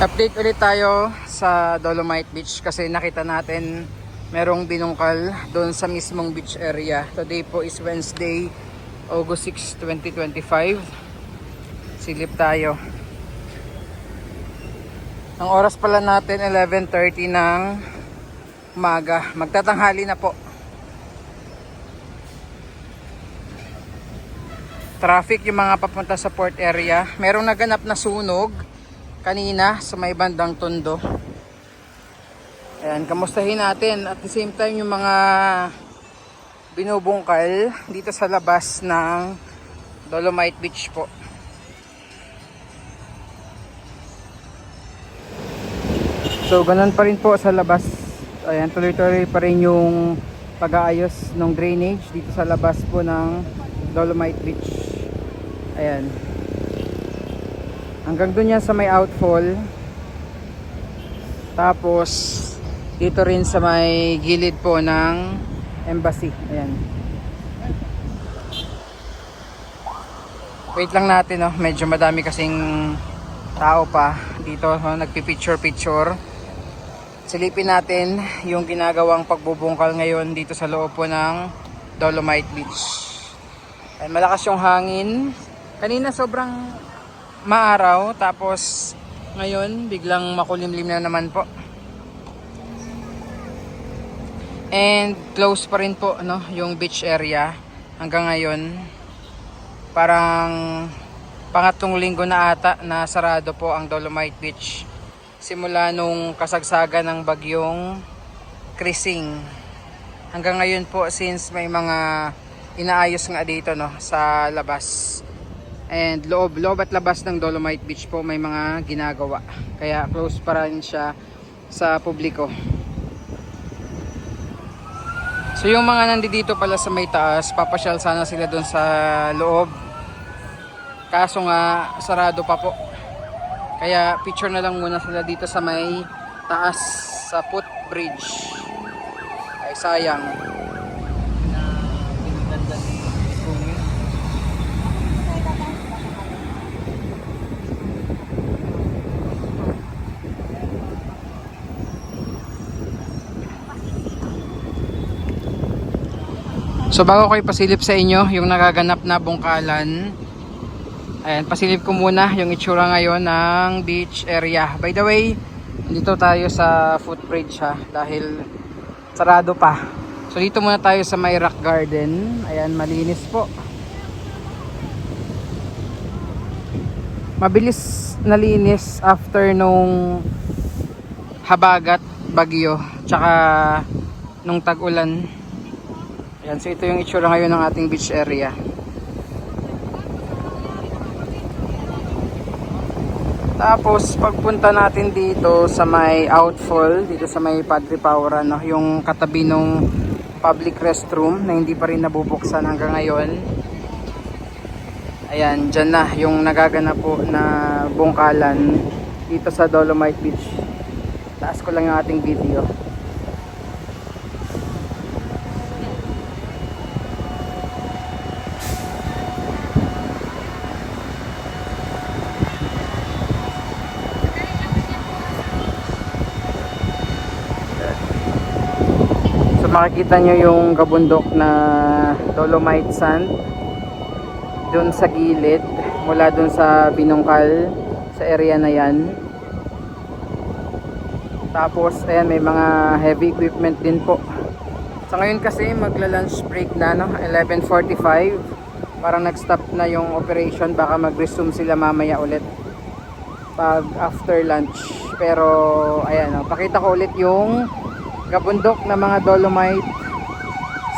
Update ulit tayo sa Dolomite Beach kasi nakita natin merong binungkal doon sa mismong beach area. Today po is Wednesday, August 6, 2025. Silip tayo. Ang oras pala natin 11.30 ng umaga. Magtatanghali na po. Traffic yung mga papunta sa port area. Merong naganap na sunog kanina sa may bandang tondo. Ayan, kamustahin natin at the same time yung mga binubungkal dito sa labas ng Dolomite Beach po. So, ganun pa rin po sa labas. Ayan, tuloy-tuloy pa rin yung pag-aayos ng drainage dito sa labas po ng Dolomite Beach. Ayan. Hanggang dun yan sa may outfall. Tapos, dito rin sa may gilid po ng embassy. Ayan. Wait lang natin, oh. medyo madami kasing tao pa dito. Oh, nagpipicture-picture. Silipin natin yung ginagawang pagbubungkal ngayon dito sa loob po ng Dolomite Beach. Ayan, malakas yung hangin. Kanina sobrang maaraw tapos ngayon biglang makulimlim na naman po. And close pa rin po no, yung beach area hanggang ngayon. Parang pangatlong linggo na ata na sarado po ang Dolomite Beach. Simula nung kasagsagan ng bagyong Krising. Hanggang ngayon po since may mga inaayos nga dito no sa labas. And loob, loob at labas ng Dolomite Beach po may mga ginagawa. Kaya close pa rin siya sa publiko. So yung mga nandito pala sa may taas, papasyal sana sila doon sa loob. Kaso nga sarado pa po. Kaya picture na lang muna sila dito sa may taas sa footbridge. Ay sayang. So bago ko ipasilip sa inyo yung nagaganap na bungkalan, ayan, pasilip ko muna yung itsura ngayon ng beach area. By the way, dito tayo sa footbridge ha, dahil sarado pa. So dito muna tayo sa may rock garden. Ayan, malinis po. Mabilis nalinis after nung habagat, bagyo, tsaka nung tag-ulan. Ayan, so ito yung itsura ngayon ng ating beach area. Tapos pagpunta natin dito sa may outfall, dito sa may Padre Paura, no, yung katabi nung public restroom na hindi pa rin nabubuksan hanggang ngayon. Ayan, dyan na yung nagaganap po na bungkalan dito sa Dolomite Beach. Taas ko lang yung ating video. Makikita nyo yung kabundok na dolomite sand doon sa gilid mula doon sa binungkal sa area na yan. Tapos ayan may mga heavy equipment din po. Sa ngayon kasi magla lunch break na no? 11.45 parang nag stop na yung operation. Baka mag resume sila mamaya ulit pag after lunch. Pero ayan no, pakita ko ulit yung gabundok na mga dolomite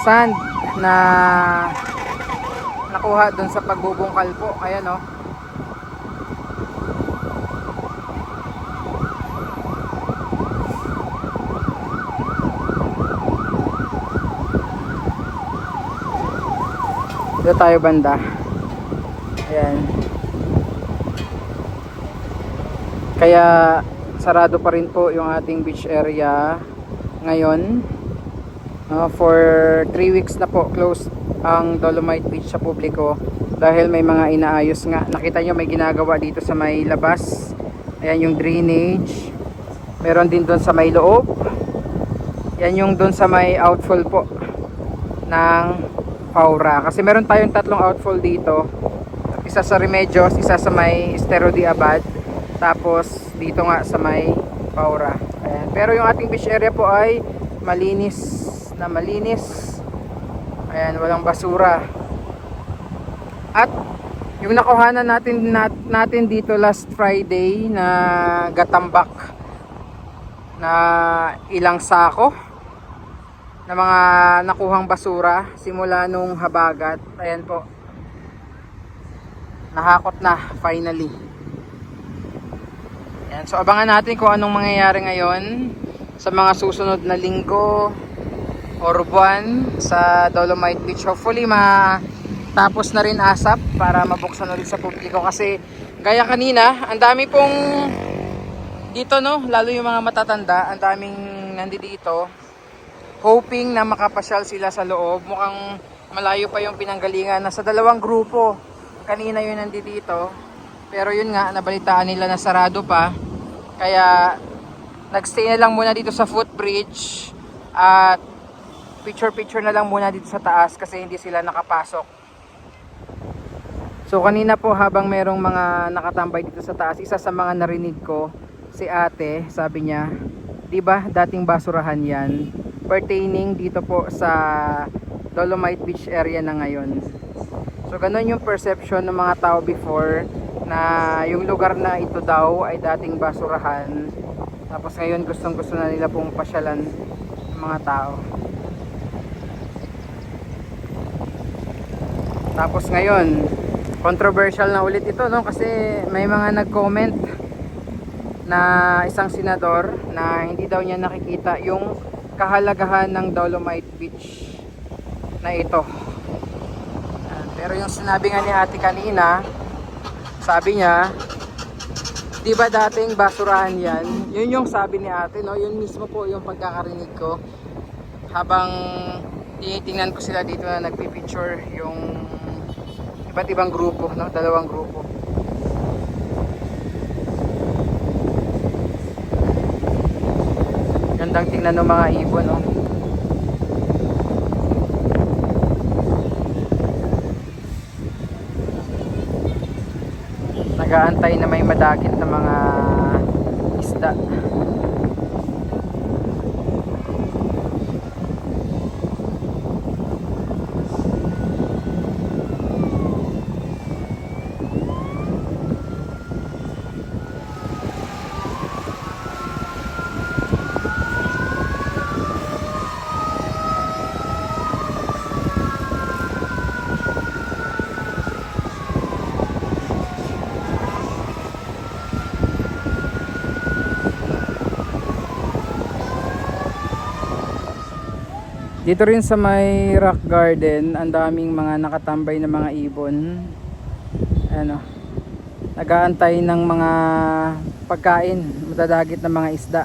sand na nakuha dun sa pagbubungkal po. Ayan o dito tayo banda. Ayan. Kaya sarado pa rin po yung ating beach area ngayon Uh, for 3 weeks na po closed ang Dolomite Beach sa publiko dahil may mga inaayos nga. Nakita nyo may ginagawa dito sa may labas Ayan yung drainage. Meron din doon sa may loob. Yan yung doon sa may outfall po ng Paura. Kasi meron tayong tatlong outfall dito. Isa sa Remedios, isa sa may Estero de Abad. Tapos dito nga sa may Paura. Pero yung ating beach area po ay malinis na malinis. Ayan, walang basura. At yung nakuhanan natin nat, natin dito last Friday na gatambak na ilang sako na mga nakuhang basura simula nung habagat. Ayan po. Nahakot na finally. Ayan, so abangan natin kung anong mangyayari ngayon sa mga susunod na linggo or buwan sa Dolomite Beach. Hopefully ma tapos na rin asap para mabuksan ulit sa publiko kasi gaya kanina, ang dami pong dito no, lalo yung mga matatanda, ang daming nandito hoping na makapasyal sila sa loob. Mukhang malayo pa yung pinanggalingan. Nasa dalawang grupo. Kanina yun nandito. Pero yun nga, nabalitaan nila na sarado pa. Kaya nagstay na lang muna dito sa footbridge at picture-picture na lang muna dito sa taas kasi hindi sila nakapasok. So kanina po habang merong mga nakatambay dito sa taas, isa sa mga narinig ko, si ate, sabi niya, 'di ba dating basurahan 'yan pertaining dito po sa Dolomite Beach area na ngayon. So ganun yung perception ng mga tao before na yung lugar na ito daw ay dating basurahan. Tapos ngayon gustong gusto na nila pong pasyalan ng mga tao. Tapos ngayon, controversial na ulit ito no kasi may mga nag-comment na isang senador na hindi daw niya nakikita yung kahalagahan ng Dolomite Beach na ito. Pero yung sinabi nga ni ate kanina, sabi niya, di ba dating basurahan yan? Yun yung sabi ni ate, no? Yun mismo po yung pagkakarinig ko. Habang tinitingnan ko sila dito na nagpipicture yung iba't ibang grupo, no? Dalawang grupo. Gandang tingnan ng mga ibon, no? Nagaantay na may madakit na mga isda. Dito rin sa may rock garden, ang daming mga nakatambay na mga ibon. Ano, nagaantay ng mga pagkain, matadagit na mga isda.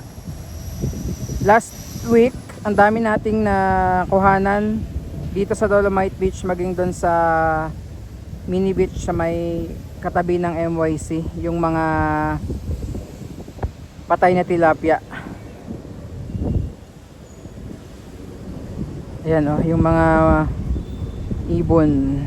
Last week, ang dami nating nakuhanan dito sa Dolomite Beach, maging doon sa mini beach sa may katabi ng MYC, yung mga patay na tilapia. Ayan oh, yung mga ibon.